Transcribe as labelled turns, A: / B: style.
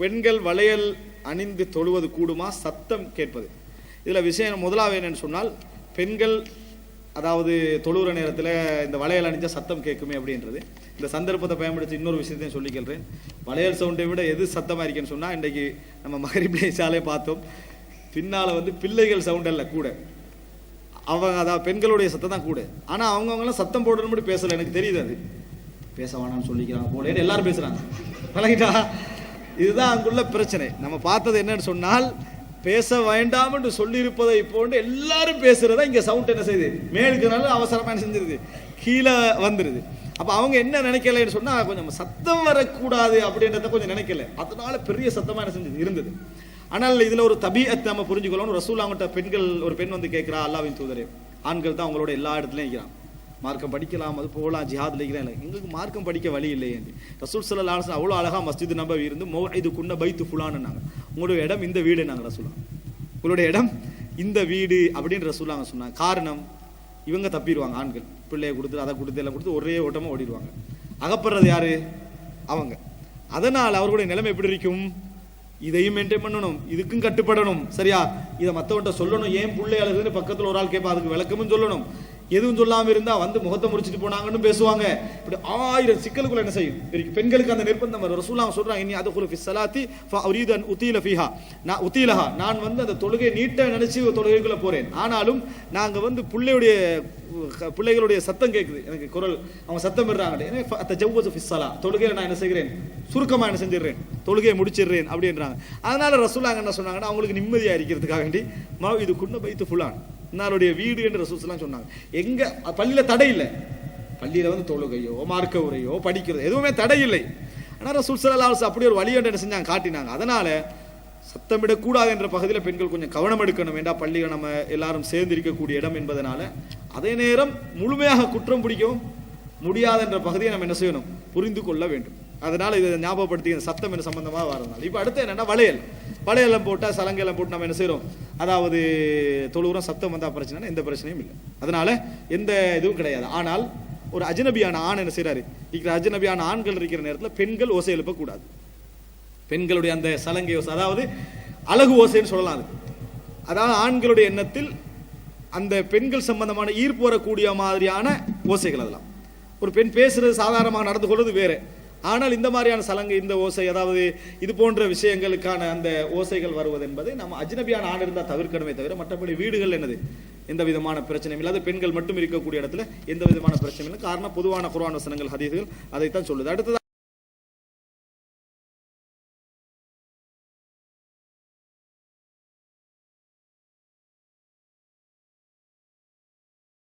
A: பெண்கள் வளையல் அணிந்து தொழுவது கூடுமா? சத்தம் கேட்பது. இதில் விஷயம் முதலாவது என்னன்னு சொன்னால் பெண்கள் அதாவது தொழுகிற நேரத்தில் இந்த வளையல் அணிஞ்ச சத்தம் கேட்குமே அப்படின்றது. இந்த சந்தர்ப்பத்தை பயன்படுத்தி இன்னொரு விஷயத்தையும் சொல்லிக்கிறேன் வளையல் சவுண்டை விட எது சத்தமாக இருக்குன்னு சொன்னால் இன்றைக்கு நம்ம மகரிப்ளே சாலையை பார்த்தோம். பின்னால் வந்து பிள்ளைகள் சவுண்ட் அல்ல கூட. அவங்க அதாவது பெண்களுடைய சத்தம் தான் கூட. ஆனால் அவங்கவுங்களாம் சத்தம் போடணும்னு பேசலை எனக்கு தெரியுது அது. பேச வேணாம்னு சொல்லிக்கிறாங்க போலேன்னு எல்லாரும் பேசுகிறாங்க விளங்கிட்டா இதுதான் அங்குள்ள பிரச்சனை. நம்ம பார்த்தது என்னன்னு சொன்னால் பேச வேண்டாம் என்று சொல்லியிருப்பதை போன்று எல்லாரும் பேசுறதா இங்கே சவுண்ட் என்ன செய்யுது மேலுக்குனால அவசரமா என்ன செஞ்சிருது? கீழே வந்துருது. அப்போ அவங்க என்ன நினைக்கலன்னு சொன்னால் கொஞ்சம் சத்தம் வரக்கூடாது அப்படின்றத கொஞ்சம் நினைக்கல. அதனால பெரிய சத்தமாக என்ன செஞ்சது? இருந்தது. ஆனால் இதில் ஒரு தபியத்தை நம்ம புரிஞ்சுக்கணும் ரசூல் அவங்கள்ட்ட பெண்கள் ஒரு பெண் வந்து கேட்குறா அல்லாவின் தூதரே. ஆண்கள் தான் அவங்களோட எல்லா இடத்துலையும் இருக்கிறான். மார்க்கம் படிக்கலாம் அது போகலாம் ஜிஹாத் இருக்கிறேன். இல்லை எங்களுக்கு மார்க்கம் படிக்க வழி இல்லையே ரசூல் சல்லா அலுவலம் அவ்வளோ அழகா மஸ்ஜித் நம்ப இருந்து மோ இது குன்ன பைத்து ஃபுலான்னாங்க உங்களுடைய இடம் இந்த வீடு நாங்கள் ரசூலாம் உங்களுடைய இடம் இந்த வீடு அப்படின்னு ரசூலாங்க சொன்னாங்க. காரணம் இவங்க தப்பிடுவாங்க ஆண்கள். பிள்ளையை கொடுத்து அதை கொடுத்து எல்லாம் கொடுத்து ஒரே ஓட்டமாக ஓடிடுவாங்க. அகப்படுறது யாரு? அவங்க. அதனால் அவர்களுடைய நிலைமை எப்படி இருக்கும்? இதையும் மெயின்டைன் பண்ணணும் இதுக்கும் கட்டுப்படணும் சரியா? இதை மற்றவன்ட்ட சொல்லணும் ஏன் பிள்ளை அழுதுன்னு பக்கத்தில் ஒரு ஆள் கேட்பா அதுக்கு விளக்கமும் சொல்லணும். எதுவும் சொல்லாமல் இருந்தால் வந்து முகத்தை முடிச்சிட்டு போனாங்கன்னு பேசுவாங்க. இப்படி ஆயிரம் சிக்கலுக்குள்ள என்ன செய்யும்? பெண்களுக்கு அந்த நிர்பந்தம் வரும். ரசூலாம் சொல்கிறாங்க இனி அது ஃபி சலாத்தி ஃபஅரீது உத்தீல ஃபீஹா. நான் உத்தீலஹா. நான் வந்து அந்த தொழுகை நீட்ட நினச்சி தொழுகைக்குள்ளே போகிறேன் ஆனாலும் நாங்கள் வந்து பிள்ளையுடைய பிள்ளைகளுடைய சத்தம் கேட்குது எனக்கு குரல் அவங்க சத்தம் விடுறாங்க எனவே அந்த ஜவ்வசு ஃபிஸ்ஸலா தொழுகையை நான் என்ன செய்கிறேன்? சுருக்கமாக என்ன செஞ்சிடுறேன்? தொழுகையை முடிச்சிடுறேன் அப்படின்றாங்க. அதனால் ரசூலாங்க என்ன சொன்னாங்கன்னா அவங்களுக்கு நிம்மதியாக இருக்கிறதுக்காக வேண்டி மா இது குன்ன பைத்து ஃபுல்லான் இன்னாருடைய வீடு என்று ரசூஸ்லாம் சொன்னாங்க. எங்க பள்ளியில தடை இல்லை. பள்ளியில வந்து தொழுகையோ மார்க்க உரையோ படிக்கிறதோ எதுவுமே தடை இல்லை. ஆனால் ரசூல் சல்லாஸ் அப்படி ஒரு வழி என்ன செஞ்சாங்க காட்டினாங்க. அதனால சத்தமிடக்கூடாது என்ற பகுதியில் பெண்கள் கொஞ்சம் கவனம் எடுக்கணும். வேண்டாம் பள்ளியில் நம்ம எல்லாரும் சேர்ந்து இருக்கக்கூடிய இடம் என்பதனால அதே நேரம் முழுமையாக குற்றம் பிடிக்கவும் முடியாது என்ற பகுதியை நம்ம என்ன செய்யணும்? புரிந்து கொள்ள வேண்டும். அதனால இதை ஞாபகப்படுத்தி இந்த சத்தம் என்ன சம்பந்தமாக வரதுனால இப்போ அடுத்து என்னென்னா வளையல். வளையெல்லாம் போட்டால் சலங்கெல்லாம் போட்டு நம்ம என்ன செய்கிறோம் அதாவது தொழுவுறம் சத்தம் வந்தால் பிரச்சனை எந்த பிரச்சனையும் இல்லை. அதனால எந்த இதுவும் கிடையாது. ஆனால் ஒரு அஜ்னபியான ஆண் என்ன செய்கிறாரு இருக்கிற அஜ்னபியான ஆண்கள் இருக்கிற நேரத்தில் பெண்கள் ஓசை எழுப்பக்கூடாது பெண்களுடைய அந்த சலங்கை ஓசை அதாவது அழகு ஓசைன்னு சொல்லலாம் அது. அதாவது ஆண்களுடைய எண்ணத்தில் அந்த பெண்கள் சம்பந்தமான ஈர்ப்பு வரக்கூடிய மாதிரியான ஓசைகள் அதெல்லாம். ஒரு பெண் பேசுறது சாதாரணமாக நடந்து கொள்வது வேறு. ஆனால் இந்த மாதிரியான சலங்கை இந்த ஓசை அதாவது இது போன்ற விஷயங்களுக்கான அந்த ஓசைகள் வருவது என்பது நம்ம அஜ்னபியான ஆண் இருந்தால் தவிர்க்கணுமே தவிர மற்றபடி வீடுகள் என்னது? எந்த விதமான பிரச்சனையும் இல்லாத பெண்கள் மட்டும் இருக்கக்கூடிய இடத்துல எந்த விதமான பிரச்சனையும் இல்லை. காரணம் பொதுவான குரான் வசனங்கள் ஹதீஸ்கள் அதைத்தான் சொல்லுது. அடுத்தது